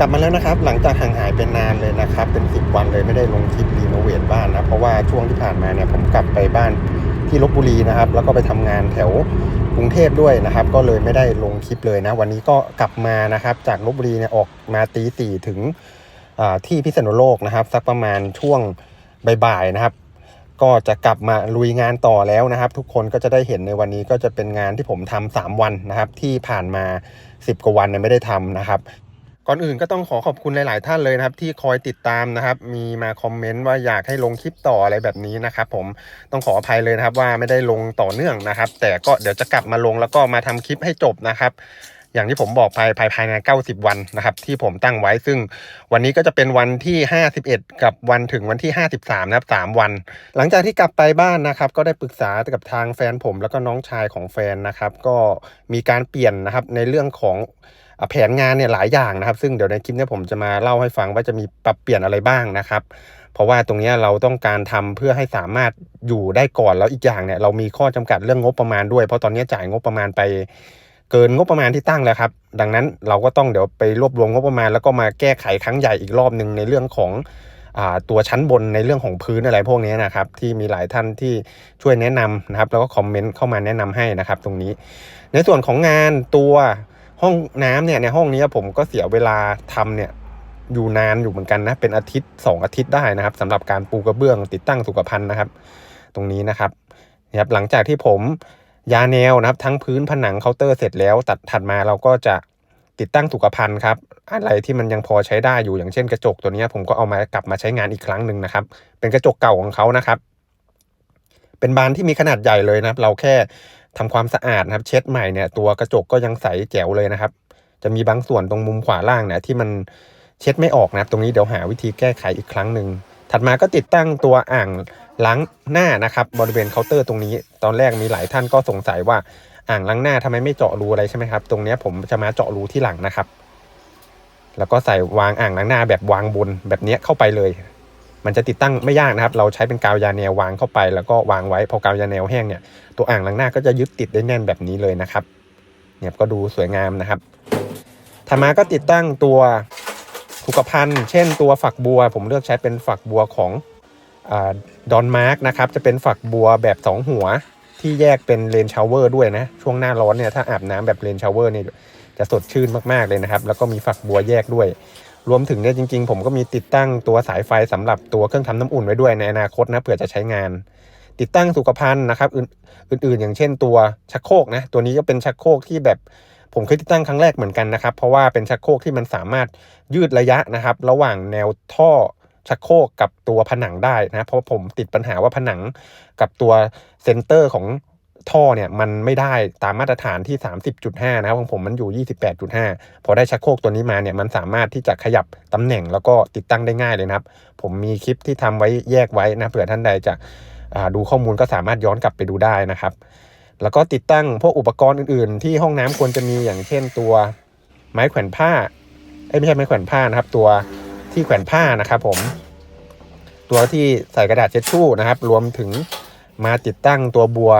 กลับมาแล้วนะครับ หลังจากห่างหายเป็นนานเลยนะครับ เป็น 10 วันเลยไม่ได้ลงคลิปรีโนเวทบ้านนะ เพราะว่าช่วงที่ผ่านมาเนี่ยผมกลับไปบ้านที่ลบบุรีนะครับ แล้วก็ไปทำงานแถวกรุงเทพด้วยนะครับ ก็เลยไม่ได้ลงคลิปเลยนะ วันนี้ก็กลับมานะครับ จากลบบุรีเนี่ยออกมาตีสี่ถึงที่พิษณุโลกนะครับ สักประมาณช่วงบ่ายๆนะครับ ก็จะกลับมาลุยงานต่อแล้วนะครับ ทุกคนก็จะได้เห็นในวันนี้ก็จะเป็นงานที่ผมทำสามวันนะครับ ที่ผ่านมา 10 กว่าวันเนี่ยไม่ได้ทำนะครับ ก่อนอื่นก็ต้องขอขอบคุณหลาย ๆ ท่านเลยนะครับ ที่คอยติดตามนะครับ มีมาคอมเมนต์ว่าอยากให้ลงคลิปต่ออะไรแบบนี้นะครับ ผมต้องขออภัยเลยนะครับว่าไม่ได้ลงต่อเนื่องนะครับ แต่ก็เดี๋ยวจะกลับมาลงแล้วก็มาทำคลิปให้จบนะครับ อย่างที่ผมบอกภายภายภายใน 90 วันนะครับ ที่ผมตั้งไว้ซึ่งวันนี้ก็จะเป็นวันที่ 51 กับวันถึงวันที่ 53 นะครับ 3 วัน หลังจากที่กลับไปบ้านนะครับ ก็ได้ปรึกษากับทางแฟนผมแล้วก็น้องชายของแฟนนะครับ ก็มีการเปลี่ยนนะครับในเรื่องของ แผนงานเนี่ยหลายอย่างนะครับ ซึ่งเดี๋ยวในคลิปนี้ผมจะมาเล่าให้ฟังว่าจะมีปรับเปลี่ยนอะไรบ้างนะครับ เพราะว่าตรงนี้เราต้องการทำเพื่อให้สามารถอยู่ได้ก่อนแล้วอีกอย่างเนี่ยเรามีข้อจำกัดเรื่องงบประมาณด้วย เพราะตอนนี้จ่ายงบประมาณไปเกินงบประมาณที่ตั้งแล้วครับ ดังนั้นเราก็ต้องเดี๋ยวไปรวบรวมงบประมาณ แล้วก็มาแก้ไขครั้งใหญ่อีกรอบหนึ่งในเรื่องของอตัวชั้นบนในเรื่องของพื้นอะไรพวกนี้นะครับ ที่มีหลายท่านที่ช่วยแนะนำนะครับ แล้วก็คอมเมนต์เข้ามาแนะนำให้นะครับ ตรงนี้ ในส่วนของงานตัว ห้องน้ำเนี่ยในห้องนี้ผมก็เสียเวลาทำเนี่ยอยู่นานอยู่เหมือนกันนะเป็นอาทิตย์สองอาทิตย์ได้นะครับสำหรับการปูกระเบื้องติดตั้งสุขภัณฑ์นะครับ ตรงนี้นะครับนะครับหลังจากที่ผมยาแนวนะครับ ทั้งพื้นผนังเคาน์เตอร์เสร็จแล้ว ตัดถัดมาเราก็จะติดตั้งสุขภัณฑ์ครับอะไรที่มันยังพอใช้ได้อยู่อย่างเช่นกระจกตัวนี้ผมก็เอามากลับมาใช้งานอีกครั้งหนึ่งนะครับ เป็นกระจกเก่าของเขานะครับ เป็นบานที่มีขนาดใหญ่เลยนะครับ เราแค่ ทำความสะอาดนะครับ เช็ดใหม่เนี่ยตัวกระจกก็ยังใสแจ๋วเลยนะครับ จะมีบางส่วนตรงมุมขวาล่างเนี่ยที่มันเช็ดไม่ออกนะครับตรงนี้เดี๋ยวหาวิธีแก้ไขอีกครั้งหนึ่งถัดมาก็ติดตั้งตัวอ่างล้างหน้านะครับ บริเวณเคาน์เตอร์ตรงนี้ ตอนแรกมีหลายท่านก็สงสัยว่าอ่างล้างหน้าทำไมไม่เจาะรูอะไรใช่ไหมครับ ตรงนี้ผมจะมาเจาะรูที่หลังนะครับ แล้วก็ใส่วางอ่างล้างหน้าแบบวางบนแบบนี้เข้าไปเลย มันจะติดตั้งไม่ยากนะครับ เราใช้เป็นกาวยาแนววางเข้าไป แล้วก็วางไว้ พอกาวยาแนวแห้งเนี่ย ตัวอ่างล้างหน้าก็จะยึดติดได้แน่นแบบนี้เลยนะครับ เนี่ยก็ดูสวยงามนะครับถัดมาก็ติดตั้งตัวสุขภัณฑ์ เช่นตัวฝักบัว ผมเลือกใช้เป็นฝักบัวของดอนมาร์กนะครับ จะเป็นฝักบัวแบบ 2 หัวที่แยกเป็นเลนชาวเวอร์ด้วยนะ ช่วงหน้าร้อนเนี่ยถ้าอาบน้ำแบบเลนชาวเวอร์เนี่ยจะสดชื่นมากๆเลยนะครับ แล้วก็มีฝักบัวแยกด้วย รวมถึงเนี่ยจริง ๆ ผมก็มีติดตั้งตัวสายไฟสำหรับตัวเครื่องทำน้ำอุ่นไว้ด้วยในอนาคตนะเผื่อจะใช้งาน ติดตั้งสุขภัณฑ์นะครับอื่นอื่นๆ อย่างเช่นตัวชักโครกนะตัวนี้ก็เป็นชักโครกที่แบบผมเคยติดตั้งครั้งแรกเหมือนกันนะครับ เพราะว่าเป็นชักโครกที่มันสามารถยืดระยะนะครับ ระหว่างแนวท่อชักโครกกับตัวผนังได้นะเพราะผมติดปัญหาว่าผนังกับตัวเซนเตอร์ของ ท่อเนี่ยมันไม่ได้ตามมาตรฐานที่ 30.5 นะครับของผมมันอยู่ 28.5 พอได้ชักโครกตัวนี้มาเนี่ยมันสามารถที่จะขยับตำแหน่งแล้วก็ติดตั้งได้ง่ายเลยนะครับ ผมมีคลิปที่ทำไว้แยกไว้นะเผื่อท่านใดจะดูข้อมูลก็สามารถย้อนกลับไปดูได้นะครับ แล้วก็ติดตั้งพวกอุปกรณ์อื่นๆ ที่ห้องน้ำควรจะมีอย่างเช่นตัวไม้แขวนผ้าเอ้ไม่ใช่ไม้แขวนผ้านะครับ ตัวที่แขวนผ้านะครับผม ตัวที่ใส่กระดาษเช็ดชู่นะครับ รวมถึงมาติดตั้งตัวบัว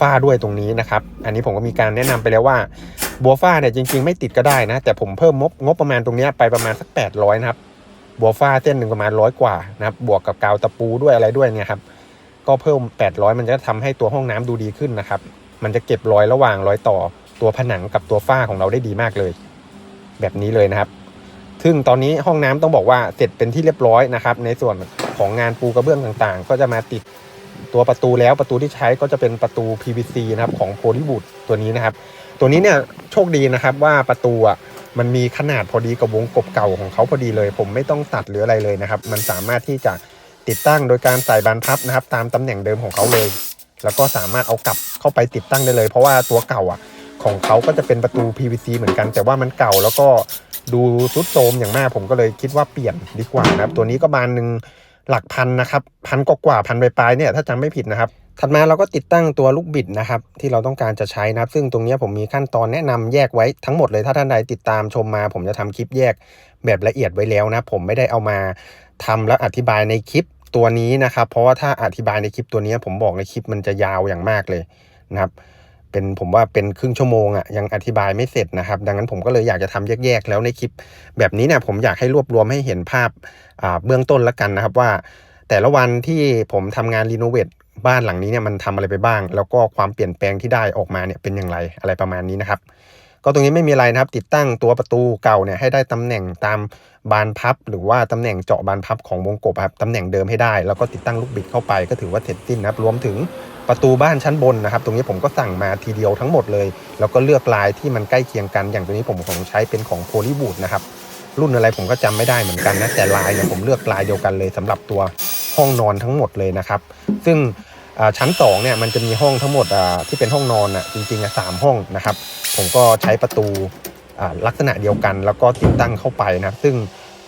ฝ้าด้วยตรงนี้นะครับ อันนี้ผมก็มีการแนะนำไปแล้วว่า บัวฝ้าเนี่ยจริง ๆ ไม่ติดก็ได้นะ แต่ผมเพิ่มงบงบประมาณตรงนี้ไปประมาณสัก 800นะครับ บัวฝ้าเส้นหนึ่งประมาณร้อยกว่านะครับ บวกกับกาวตะปูด้วยอะไรด้วยเนี่ยครับ ก็เพิ่ม 800 มันจะทำให้ตัวห้องน้ำดูดีขึ้นนะครับ มันจะเก็บรอยระหว่างรอยต่อตัวผนังกับตัวฝ้าของเราได้ดีมากเลย แบบนี้เลยนะครับ ซึ่งตอนนี้ห้องน้ำต้องบอกว่าเสร็จเป็นที่เรียบร้อยนะครับ ในส่วนของงานปูกระเบื้องต่างๆ ก็จะมาติด ตัวประตูแล้วประตูที่ใช้ก็จะเป็นประตู PVC นะครับของโพลีวูดตัวนี้นะครับ ตัวนี้เนี่ยโชคดีนะครับว่าประตูอะมันมีขนาดพอดีกับวงกบเก่าของเขาพอดีเลย ผมไม่ต้องตัดหรืออะไรเลยนะครับ มันสามารถที่จะติดตั้งโดยการใส่บานพับนะครับ ตามตำแหน่งเดิมของเขาเลย แล้วก็สามารถเอากลับเข้าไปติดตั้งได้เลย เพราะว่าตัวเก่าอะของเขาก็จะเป็นประตู PVC เหมือนกัน แต่ว่ามันเก่าแล้วก็ดูซุดโทรมอย่างมากผมก็เลยคิดว่าเปลี่ยนดีกว่านะครับ ตัวนี้ก็บานหนึ่ง หลักพันนะครับพันกว่าพันปลายๆเนี่ยถ้าจำไม่ผิดนะครับ ถัดมาเราก็ติดตั้งตัวลูกบิดนะครับที่เราต้องการจะใช้นะครับ ซึ่งตรงนี้ผมมีขั้นตอนแนะนำแยกไว้ทั้งหมดเลยถ้าท่านใดติดตามชมมา ผมจะทำคลิปแยกแบบละเอียดไว้แล้วนะผมไม่ได้เอามาทำแล้วอธิบายในคลิปตัวนี้นะครับ เพราะว่าถ้าอธิบายในคลิปตัวนี้ผมบอกในคลิปมันจะยาวอย่างมากเลยนะครับ เป็นผมว่าเป็นครึ่งชั่วโมงอะ่ะยังอธิบายไม่เสร็จนะครับ ดังนั้นผมก็เลยอยากจะทำแยกๆ แล้วในคลิป แบบนี้เนี่ยผมอยากให้รวบรวมให้เห็นภาพาเบื้องต้นแล้วกันนะครับว่า แต่ละวันที่ผมทำงานรีโนเวทบ้านหลังนี้เนี่ยมันทำอะไรไปบ้าง แล้วก็ความเปลี่ยนแปลงที่ได้ออกมาเนี่ยเป็นอย่างไรอะไรประมาณนี้นะครับ ก็ตรงนี้ไม่มีอะไรนะครับ ติดตั้งตัวประตูเก่าเนี่ยให้ได้ตำแหน่งตามบานพับ หรือว่าตำแหน่งเจาะบานพับของวงกบครับตำแหน่งเดิมให้ได้ แล้วก็ติดตั้งลูกบิดเข้าไปก็ถือว่าเสร็จสิ้นนะครับรวมถึง ประตูบ้านชั้นบนนะครับ ตรงนี้ผมก็สั่งมาทีเดียวทั้งหมดเลย แล้วก็เลือกลายที่มันใกล้เคียงกัน อย่างตัวนี้ผมของใช้เป็นของโพลีบูดนะครับ รุ่นอะไรผมก็จำไม่ได้เหมือนกันนะ แต่ลายเนี่ยผมเลือกลายเดียวกันเลยสำหรับตัวห้องนอนทั้งหมดเลยนะครับ ซึ่งชั้น2เนี่ยมันจะมีห้องทั้งหมดที่เป็นห้องนอนอะจริงๆอะสามห้องนะครับ ผมก็ใช้ประตูลักษณะเดียวกัน แล้วก็ติดตั้งเข้าไปนะครับซึ่ง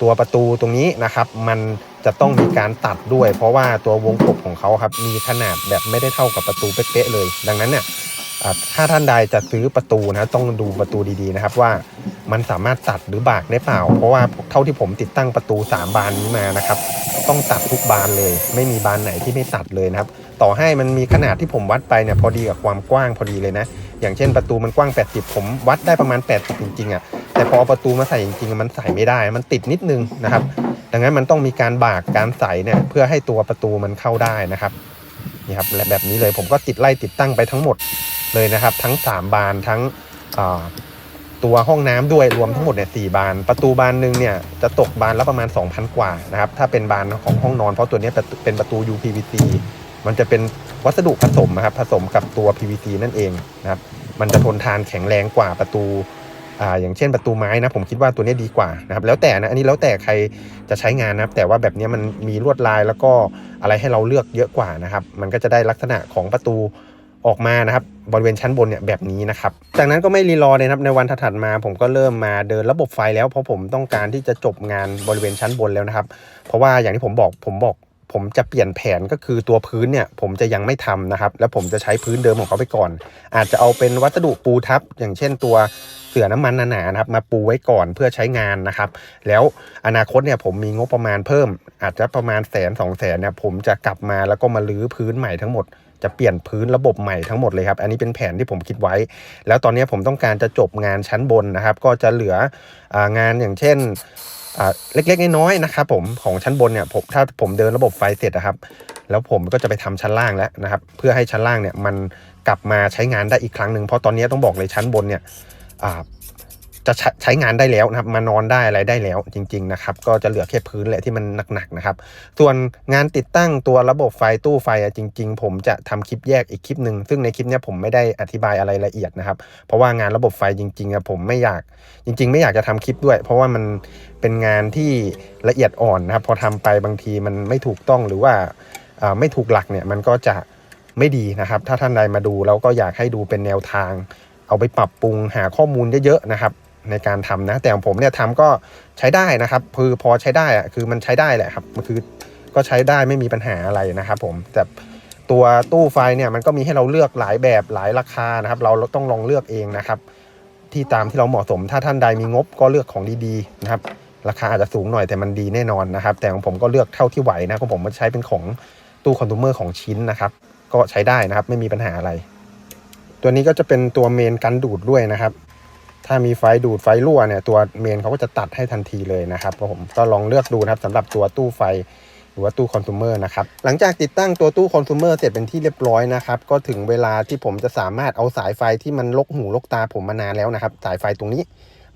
ตัวประตูตรงนี้นะครับมันจะต้องมีการตัดด้วย เพราะว่าตัววงกบของเขาครับมีขนาดแบบไม่ได้เท่ากับประตูเป๊ะๆเลย ดังนั้นเนี่ยถ้าท่านใดจะซื้อประตูนะต้องดูประตูดีๆนะครับว่ามันสามารถตัดหรือบากได้เปล่า เพราะว่าเท่าที่ผมติดตั้งประตู 3 บานนี้มานะครับต้องตัดทุกบานเลย ไม่มีบานไหนที่ไม่ตัดเลยนะครับต่อให้มันมีขนาดที่ผมวัดไปเนี่ยพอดีกับความกว้างพอดีเลยนะ อย่างเช่นประตูมันกว้าง 80 ผมวัดได้ประมาณ 80 จริงๆอะ่ะ แต่พอประตูมาใส่จริงๆ มันใส่ไม่ได้ มันติดนิดนึงนะครับ ดังนั้นมันต้องมีการบากการใส่เนี่ยเพื่อให้ตัวประตูมันเข้าได้นะครับนี่ครับแบบนี้เลยผมก็ติดไล่ติดตั้งไปทั้งหมดเลยนะครับ ทั้ง 3 บานทั้งตัวห้องน้ำด้วยรวมทั้งหมดเนี่ยสบาน ประตูบานหนึ่งเนี่ยจะตกบานละประมาณ 2,000 กว่านะครับถ้าเป็นบานของห้องนอนเพราะตัวเนี้ยเป็นประตู UPVC มันจะเป็นวัสดุผสมนะครับผสมกับตัว PVC นั่นเองนะครับมันจะทนทานแข็งแรงกว่าประตู อ่าอย่างเช่นประตูไม้นะผมคิดว่าตัวนี้ดีกว่านะครับแล้วแต่นะอันนี้แล้วแต่ใครจะใช้งานนะครับแต่ว่าแบบนี้มันมีลวดลายแล้วก็อะไรให้เราเลือกเยอะกว่านะครับมันก็จะได้ลักษณะของประตูออกมานะครับบริเวณชั้นบนเนี่ยแบบนี้นะครับจากนั้นก็ไม่รีรอเลยครับในวันถัดมา ผมก็เริ่มมาเดินระบบไฟแล้วเพราะผมต้องการที่จะจบงานบริเวณชั้นบนแล้วนะครับ เพราะว่าอย่างที่ผมบอกผมบอก ผมจะเปลี่ยนแผนก็คือตัวพื้นเนี่ยผมจะยังไม่ทำนะครับ แล้วผมจะใช้พื้นเดิมของเขาไปก่อน อาจจะเอาเป็นวัสดุปูทับ อย่างเช่นตัวเสื่อน้ำมันหนาๆนะครับ มาปูไว้ก่อนเพื่อใช้งานนะครับ แล้วอนาคตเนี่ยผมมีงบประมาณเพิ่ม อาจจะประมาณแสนสองแสนเนี่ยผมจะกลับมาแล้วก็มาลื้อพื้นใหม่ทั้งหมดจะเปลี่ยนพื้นระบบใหม่ทั้งหมดเลยครับ อันนี้เป็นแผนที่ผมคิดไว้ แล้วตอนนี้ผมต้องการจะจบงานชั้นบนนะครับ ก็จะเหลืองานอย่างเช่น เล็กๆน้อยๆนะครับผมของชั้นบนเนี่ยผมถ้าผมเดินระบบไฟเสร็จนะครับ แล้วผมก็จะไปทำชั้นล่างแล้วนะครับ เพื่อให้ชั้นล่างเนี่ยมันกลับมาใช้งานได้อีกครั้งหนึ่งเพราะตอนนี้ต้องบอกเลยชั้นบนเนี่ย จะใช้งานได้แล้วนะครับ มานอนได้อะไรได้แล้วจริง ๆ นะครับ ก็จะเหลือแค่พื้นแหละที่มันหนักๆนะครับ ส่วนงานติดตั้งตัวระบบไฟตู้ไฟอะจริง ๆ ผมจะทำคลิปแยกอีกคลิปหนึ่งซึ่งในคลิปนี้ผมไม่ได้อธิบายอะไรละเอียดนะครับ เพราะว่างานระบบไฟจริงๆอะผมไม่อยากจริง ๆ ไม่อยากจะทำคลิปด้วย เพราะว่ามันเป็นงานที่ละเอียดอ่อนนะครับ พอทำไปบางทีมันไม่ถูกต้องหรือว่าอ่าไม่ถูกหลักเนี่ยมันก็จะไม่ดีนะครับ ถ้าท่านใดมาดูแล้วก็อยากให้ดูเป็นแนวทาง เอาไปปรับปรุงหาข้อมูลเยอะๆนะครับ ในการทำนะ แต่ของผมเนี่ยทำก็ใช้ได้นะครับ คือพอใช้ได้อะคือมันใช้ได้แหละครับมันคือก็ใช้ได้ไม่มีปัญหาอะไรนะครับผมแต่ตัวตู้ไฟเนี่ยมันก็มีให้เราเลือกหลายแบบหลายราคานะครับ เราต้องลองเลือกเองนะครับ ที่ตามที่เราเหมาะสม ถ้าท่านใดมีงบก็เลือกของดีๆนะครับ ราคาอาจจะสูงหน่อยแต่มันดีแน่นอนนะครับ แต่ของผมก็เลือกเท่าที่ไหวนะของผมมันใช้เป็นของตู้คอน sumer ของชิ้นนะครับ ก็ใช้ได้นะครับไม่มีปัญหาอะไร ตัวนี้ก็จะเป็นตัวเมนกันดูดด้วยนะครับ ถ้ามีไฟดูดไฟรั่วเนี่ยตัวเมนเขาก็จะตัดให้ทันทีเลยนะครับผมก็ลองเลือกดูนะครับสำหรับตัวตู้ไฟหรือว่าตู้ คอน sumer นะครับ หลังจากติดตั้งตัวตู้ คอน sumer เสร็จเป็นที่เรียบร้อยนะครับ ก็ถึงเวลาที่ผมจะสามารถเอาสายไฟที่มันลกหูลกตาผมมานานแล้วนะครับ สายไฟตรงนี้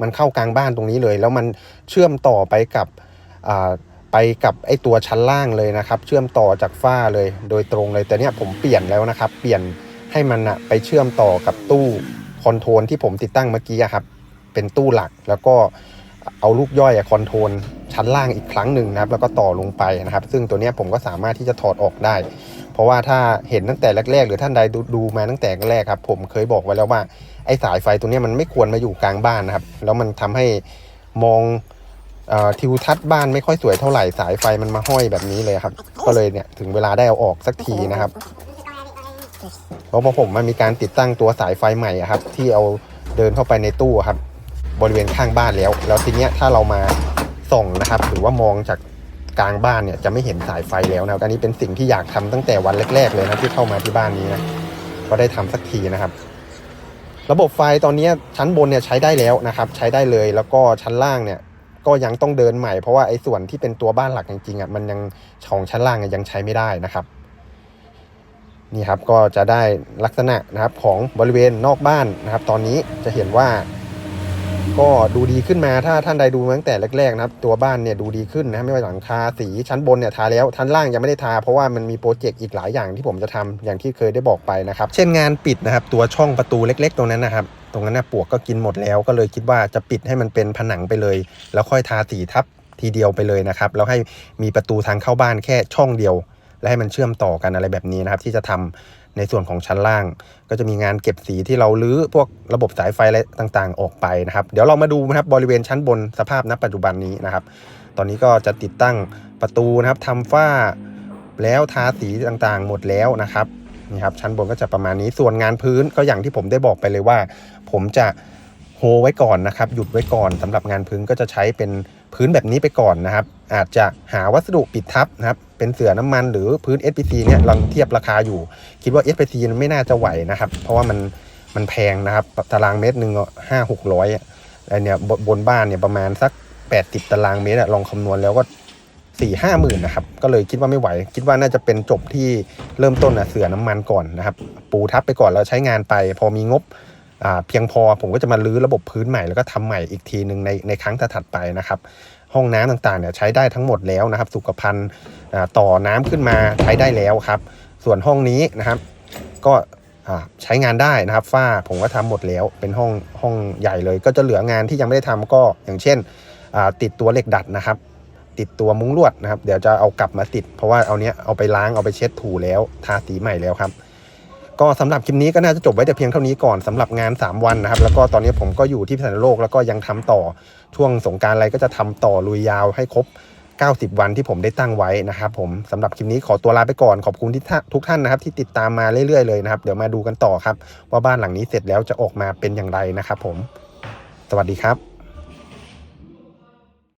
มันเข้ากลางบ้านตรงนี้เลย แล้วมันเชื่อมต่อไปกับไปกับไอตัวชั้นล่างเลยนะครับ เชื่อมต่อจากฝ้าเลยโดยตรงเลย แต่เนี้ยผมเปลี่ยนแล้วนะครับ เปลี่ยนให้มันอะไปเชื่อมต่อกับตู้ คอนโทรลที่ผมติดตั้งเมื่อกี้ครับ เป็นตู้หลักแล้วก็เอาลูกย่อยคอนโทรลชั้นล่างอีกครั้งหนึ่งนะครับ แล้วก็ต่อลงไปนะครับ ซึ่งตัวนี้ผมก็สามารถที่จะถอดออกได้ เพราะว่าถ้าเห็นตั้งแต่แรกๆ หรือท่านใดดูดมาตั้งแต่แรกครับ ผมเคยบอกไว้แล้วว่าไอ้สายไฟตัวนี้มันไม่ควรมาอยู่กลางบ้านนะครับ แล้วมันทำให้มองออทิวทัศน์บ้านไม่ค่อยสวยเท่าไหร่สายไฟมันมาห้อยแบบนี้เลยครับ ก็เลยเนี่ยถึงเวลาได้เอาออกสักทีนะครับ เพราะพอผมมันมีการติดตั้งตัวสายไฟใหม่ครับ ที่เอาเดินเข้าไปในตู้ครับ บริเวณข้างบ้านแล้ว แล้วทีเนี้ยถ้าเรามาส่องนะครับ หรือว่ามองจากกลางบ้านเนี่ยจะไม่เห็นสายไฟแล้วนะครับอันนี้เป็นสิ่งที่อยากทำตั้งแต่วันแรก ๆ เลยนะที่เข้ามาที่บ้านนี้นะก็ได้ทำสักทีนะครับ ระบบไฟตอนนี้ชั้นบนเนี่ยใช้ได้แล้วนะครับ ใช้ได้เลยแล้วก็ชั้นล่างเนี่ยก็ยังต้องเดินใหม่เพราะว่าไอ้ส่วนที่เป็นตัวบ้านหลักจริงๆอะมันยังของชั้นล่างยังใช้ไม่ได้นะครับ นี่ครับก็จะได้ลักษณะนะครับของบริเวณนอกบ้านนะครับ ตอนนี้จะเห็นว่า ก็ดูดีขึ้นมาถ้าท่านใดดูตั้งแต่แรกๆนะครับ ตัวบ้านเนี่ยดูดีขึ้นนะไม่ว่าหลังคาสีชั้นบนเนี่ยทาแล้วชั้นล่างยังไม่ได้ทา เพราะว่ามันมีโปรเจกต์อีกหลายอย่างที่ผมจะทำอย่างที่เคยได้บอกไปนะครับ เช่นงานปิดนะครับ ตัวช่องประตูเล็ก ๆ ตรงนั้นนะครับ ตรงนั้นนะปวกก็กินหมดแล้ว ก็เลยคิดว่าจะปิดให้มันเป็นผนังไปเลย แล้วค่อยทาสีทับทีเดียวไปเลยนะครับแล้วให้มีประตูทางเข้าบ้านแค่ช่องเดียว และให้มันเชื่อมต่อกันอะไรแบบนี้นะครับ ที่จะทำในส่วนของชั้นล่าง ก็จะมีงานเก็บสีที่เราลื้อพวกระบบสายไฟอะไรต่างๆ ออกไปนะครับ เดี๋ยวเรามาดูนะครับบริเวณชั้นบนสภาพณปัจจุบันนี้นะครับ ตอนนี้ก็จะติดตั้งประตูนะครับทำฝ้าแล้วทาสีต่างๆ หมดแล้วนะครับนี่ครับชั้นบนก็จะประมาณนี้ส่วนงานพื้นก็อย่างที่ผมได้บอกไปเลยว่า ผมจะโฮไว้ก่อนนะครับ หยุดไว้ก่อนสำหรับงานพื้นก็จะใช้เป็นพื้นแบบนี้ไปก่อนนะครับ อาจจะหาวัสดุปิดทับนะครับ เป็นเสื่อน้ำมันหรือพื้น SPC เนี่ยลองเทียบราคาอยู่ คิดว่า SPC มันไม่น่าจะไหวนะครับ เพราะว่ามันมันแพงนะครับ ตารางเมตรหนึ่งห้าหกร้อยไอเนี่ยบนบนบ้านเนี่ยประมาณสัก 80 ตารางเมตรลองคำนวณแล้วก็สี่ห้าหมื่นนะครับ ก็เลยคิดว่าไม่ไหว คิดว่าน่าจะเป็นจบที่เริ่มต้นอะเสือน้ำมันก่อนนะครับ ปูทับไปก่อนแล้วใช้งานไป พอมีงบ เพียงพอผมก็จะมาลื้อระบบพื้นใหม่แล้วก็ทำใหม่อีกทีหนึ่งในในครั้งถัดไปนะครับ ห้องน้ำต่างๆเนี่ยใช้ได้ทั้งหมดแล้วนะครับ สุขภัณฑ์ต่อน้ำขึ้นมาใช้ได้แล้วครับ ส่วนห้องนี้นะครับ ก็ใช้งานได้นะครับฝ้าผมก็ทำหมดแล้วเป็นห้องห้องใหญ่เลย ก็จะเหลืองานที่ยังไม่ได้ทำก็อย่างเช่นติดตัวเหล็กดัดนะครับ ติดตัวมุ้งลวดนะครับ เดี๋ยวจะเอากลับมาติด เพราะว่าเอาเนี้ยเอาไปล้างเอาไปเช็ดถูแล้วทาสีใหม่แล้วครับ ก็สำหรับคลิปนี้ก็น่าจะจบไว้แต่เพียงเท่านี้ก่อนสำหรับงาน 3 วันนะครับ แล้วก็ตอนนี้ผมก็อยู่ที่พิษณุโลกแล้วก็ยังทำต่อช่วงสงการอะไรก็จะทำต่อลุยยาวให้ครบ 90 วันที่ผมได้ตั้งไว้นะครับผมสำหรับคลิปนี้ขอตัวลาไปก่อนขอบคุณที่ทุกท่านนะครับ ที่ติดตามมาเรื่อยๆเลยนะครับเดี๋ยวมาดูกันต่อครับ ว่าบ้านหลังนี้เสร็จแล้วจะออกมาเป็นอย่างไรนะครับผม สวัสดีครับ